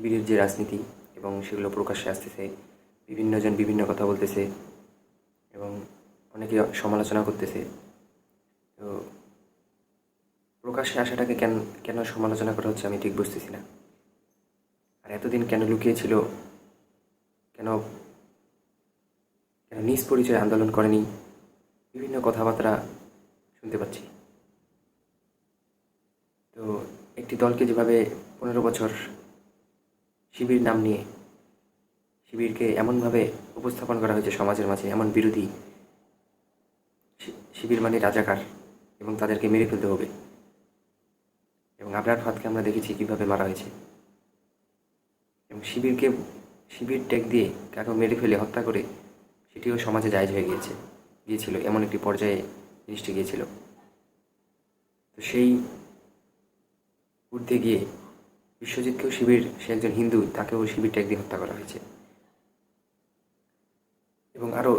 শিবিরের যে রাজনীতি এবং সেগুলো প্রকাশ্যে আসতেছে বিভিন্নজন বিভিন্ন কথা বলতেছে এবং অনেকে সমালোচনা করতেছে। তো প্রকাশ্যে আসাটাকে কেন কেন সমালোচনা করা হচ্ছে আমি ঠিক বুঝতেছি না। আর এতদিন কেন লুকিয়েছিল কেন কেন নিজ পরিচয় আন্দোলন করেনি, বিভিন্ন কথাবার্তা শুনতে পাচ্ছি। তো একটি দলকে যেভাবে পনেরো বছর শিবির নাম নিয়ে শিবিরকে এমনভাবে উপস্থাপন করা হয়েছে সমাজের মাঝে, এমন বিরোধী শিবির মানে রাজাকার এবং তাদেরকে মেরে ফেলতে হবে। এবং আবরার ফাতকে আমরা দেখেছি কীভাবে মারা হয়েছে। এবং শিবিরকে, শিবির ট্যাগ দিয়ে কাকে মেরে ফেলে, হত্যা করে, সেটিও সমাজে জায়জ হয়ে গিয়েছে, গিয়েছিল, এমন একটি পর্যায়ে জিনিসটি গিয়েছিল। তো সেই উঠতে গিয়ে বিশ্বজিৎকেও শিবির, সে একজন হিন্দু, তাকেও শিবির ট্যাগ দিয়ে হত্যা করা হয়েছে। এবং আরও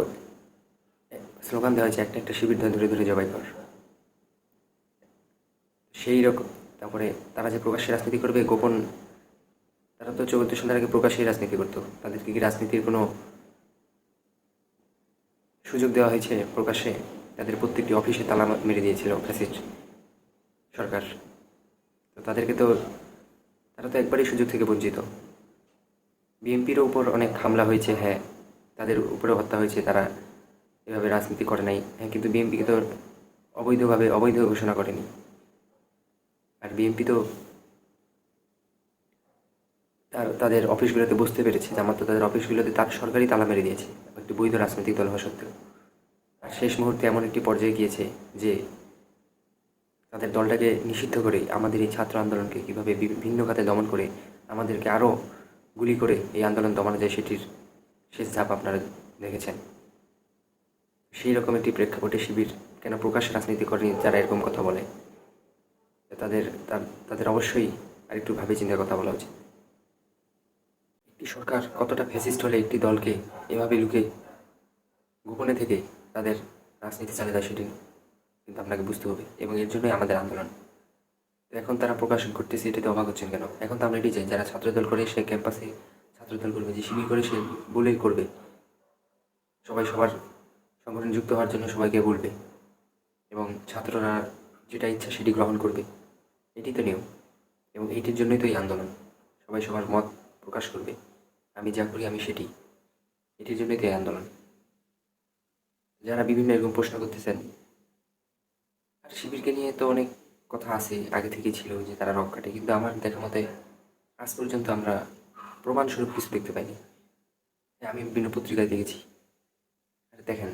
স্লোগান দেওয়া হয়েছে, একটা একটা শিবির ধরে ধরে ধরে জবাই কর। সেই রকম, তারপরে তারা যে প্রকাশ্যে রাজনীতি করবে, গোপন, তারা তো চৌদ্দ সন্ধ্যার আগে প্রকাশ্যেই রাজনীতি করতো। তাদেরকে কি রাজনীতির কোনো সুযোগ দেওয়া হয়েছে প্রকাশ্যে? তাদের প্রত্যেকটি অফিসে তালা মেরে দিয়েছিল ফ্যাসিস্ট সরকার। তো তাদেরকে তো তারা তো একবারই সুযোগ থেকে বঞ্চিত। বিএনপির উপর অনেক হামলা হয়েছে হ্যাঁ। তাদের উপরে হত্যা হয়েছে, তারা এভাবে রাজনীতি করে নাই। হ্যাঁ কিন্তু বিএনপিকে তো অবৈধভাবে অবৈধ ঘোষণা করেনি। আর বিএনপি তো তার, তাদের অফিসগুলোতে বুঝতে পেরেছে। জামাত তো তাদের অফিসগুলোতে তার সরকারি তালা মেরে দিয়েছে। একটি বৈধ রাজনৈতিক দল হওয়া সত্ত্বেও। আর শেষ মুহূর্তে এমন একটি পর্যায়ে গিয়েছে যে তাদের দলটাকে নিষিদ্ধ করে আমাদের এই ছাত্র আন্দোলনকে কীভাবে বিভিন্ন খাতে দমন করে আমাদেরকে আরও গুলি করে এই আন্দোলন দমানো যায় সেটির শেষ ধাপ আপনারা দেখেছেন। সেই রকম একটি প্রেক্ষাপটে শিবির কেন প্রকাশ রাজনীতি করেনি যারা এরকম কথা বলে? তাদের তাদের অবশ্যই আরেকটু ভাবে চিন্তা কথা বলা উচিত। একটি সরকার কতটা ফ্যাসিস্ট হলে একটি দলকে এভাবে লুকে গোপনে থেকে তাদের রাজনীতি চালিয়ে যায় সেটি কিন্তু আপনাকে বুঝতে হবে এবং এর জন্যই আমাদের আন্দোলন। এখন তারা প্রকাশন করতেছে, এটাতে অবাক হচ্ছেন কেন? এখন তো আমরা এটি চাই, যারা ছাত্রদল করে সে ক্যাম্পাসে ছাত্রদল করবে, যে শিবির করে সে বলেই করবে। সবাই সবার সংগঠনে যুক্ত হওয়ার জন্য সবাইকে বলবে এবং ছাত্ররা যেটা ইচ্ছা সেটি গ্রহণ করবে। এটি তো নিয়ম। এবং এইটির জন্যই তো এই আন্দোলন। সবাই সবার মত প্রকাশ করবে। আমি যা করি আমি সেটি। এটির জন্যই তো এই আন্দোলন। যারা বিভিন্ন এরকম প্রশ্ন করতেছেন শিবিরকে নিয়ে তো অনেক কথা আছে, আগে থেকেই ছিল যে তারা রক কাটে কিন্তু আমার দেখা মতে আজ পর্যন্ত আমরা প্রমাণস্বরূপ কিছু দেখতে পাইনি। আমি বিভিন্ন পত্রিকায় দেখেছি। দেখেন,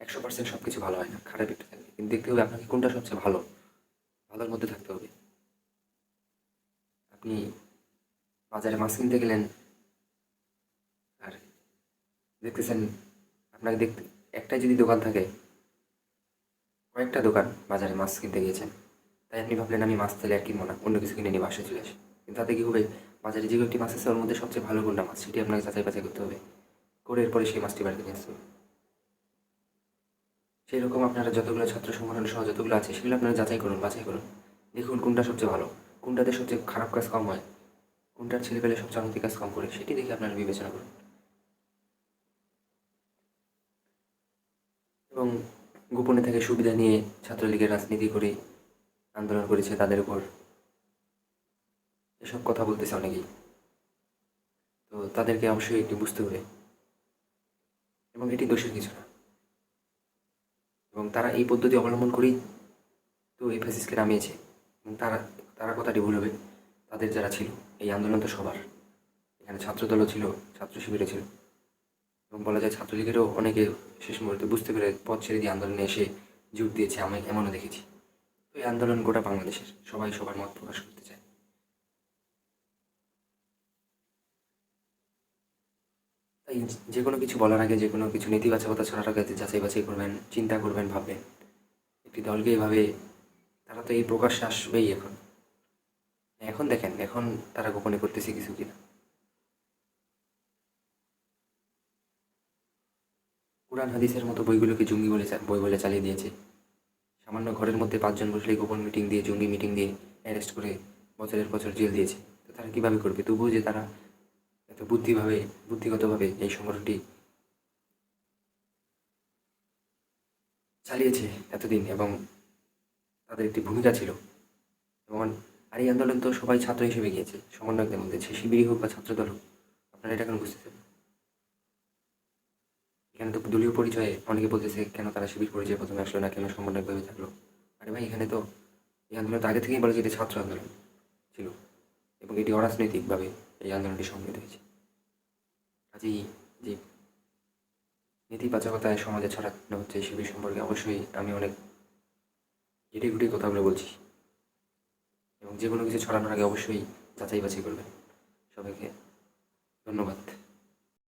একশো পার্সেন্ট সব কিছু ভালো হয় না, খারাপ একটু থাকবে কিন্তু দেখতে হবে আপনাকে কোনটা সবচেয়ে ভালো, ভালোর মধ্যে থাকতে হবে। আপনি বাজারে মাছ কিনতে গেলেন, আর দেখতেছেন, আপনাকে দেখতে একটাই যদি দোকান থাকে কয়েকটা দোকান বাজারে মাছ কিনতে গিয়েছেন। তাই আপনি ভাবলেন আমি মাছ তাহলে আর কিনবো না, অন্য কিছু কিনে নিয়ে বাসায় চলে আসি। কিন্তু তাতে কী হবে? বাজারে যে একটি মাছ আছে, ওর মধ্যে সবচেয়ে ভালো কোনটা মাছ? সেটি আপনাকে যাচাই বাছাই করতে হবে। করে এরপরে সেই মাছটি বাড়িতে নিয়ে আসতে সেই রকম আপনারা যতগুলো ছাত্র সংগঠন সহ যতগুলো আছে, সেগুলো আপনারা যাচাই করুন, বাছাই করুন। দেখুন কোনটা সবচেয়ে ভালো, কোনটাতে সবচেয়ে খারাপ কাজ কম হয়, কোনটার ছেলেপেলে সবচেয়ে অনৈতিক কাজ কম করে, সেটি দেখে আপনারা বিবেচনা করুন। এবং গোপনে থেকে সুবিধা নিয়ে ছাত্রলীগের রাজনীতি করে আন্দোলন করেছে তাদের উপর। এসব কথা বলতেছে অনেকেই। তো তাদেরকে অবশ্যই একটু বুঝতে হবে। এবং এটি দোষের কিছু না। এবং তারা এই পদ্ধতি অবলম্বন করেই তো এই ফ্যাসিসকে নামিয়েছে। এবং তারা তারা কথাটি ভুল হবে। তাদের যারা ছিল, এই আন্দোলন তো সবার। এখানে ছাত্রদলও ছিল, ছাত্র শিবিরও ছিল। বলা যায় ছাত্রলীগেরও অনেকে শেষ মুহূর্তে বুঝতে পেরে পথ ছেড়ে দিয়ে আন্দোলনে এসে যোগ দিয়েছে, আমি এমনও দেখেছি। তো এই আন্দোলন গোটা বাংলাদেশের, সবাই সবার মত প্রকাশ করতে চায়। তাই যে কোনো কিছু বলার আগে, যে কোনো কিছু নেতিবাচকতা ছড়ার আগে যাচাই বাছাই করবেন, চিন্তা করবেন, ভাববেন, একটি দলকে এভাবে, তারা তো এই প্রকাশ আসবেই এখন। এখন দেখেন, এখন তারা গোপনে করতেছে কিছু কিনা। কোরআন হাদিসের মতো বইগুলোকে জঙ্গি বলে বই বলে চালিয়ে দিয়েছে। সামান্য ঘরের মধ্যে পাঁচজন বসলেই গোপন মিটিং দিয়ে, জঙ্গি মিটিং দিয়ে অ্যারেস্ট করে বছরের বছর জেল দিয়েছে। তো তারা কীভাবে করবে? তবুও যে তারা এত বুদ্ধিভাবে, বুদ্ধিগতভাবে এই সংগঠনটি চালিয়েছে এতদিন এবং তাদের একটি ভূমিকা ছিল। এবং আর এই আন্দোলন তো সবাই ছাত্র হিসেবে গিয়েছে, সমন্বয়কদের মধ্যে সে শিবিরই হোক বা ছাত্রদল হোক। আপনারা এটা কেন বুঝতেছেন? এখানে তো দলীয় পরিচয়ে অনেকে বলতেছে, কেন তারা শিবির পরিচয় প্রথমে আসলো না? কেন সমন্বয়কভাবে থাকল? আরে ভাই, এখানে তো এই আন্দোলন আগে থেকেই বলা যেতে ছাত্র আন্দোলন ছিল এবং এটি অরাজনৈতিকভাবে এই আন্দোলনটি সংগঠিত হয়েছে। কাজেই যে নেতিবাচকতায় সমাজে ছড়ানো হচ্ছে শিবির সম্পর্কে অবশ্যই আমি অনেক ঘেটে ঘুটে কথাগুলো বলছি এবং যে কোনো কিছু ছড়ানোর আগে অবশ্যই যাচাই বাছাই করবেন। সবাইকে ধন্যবাদ।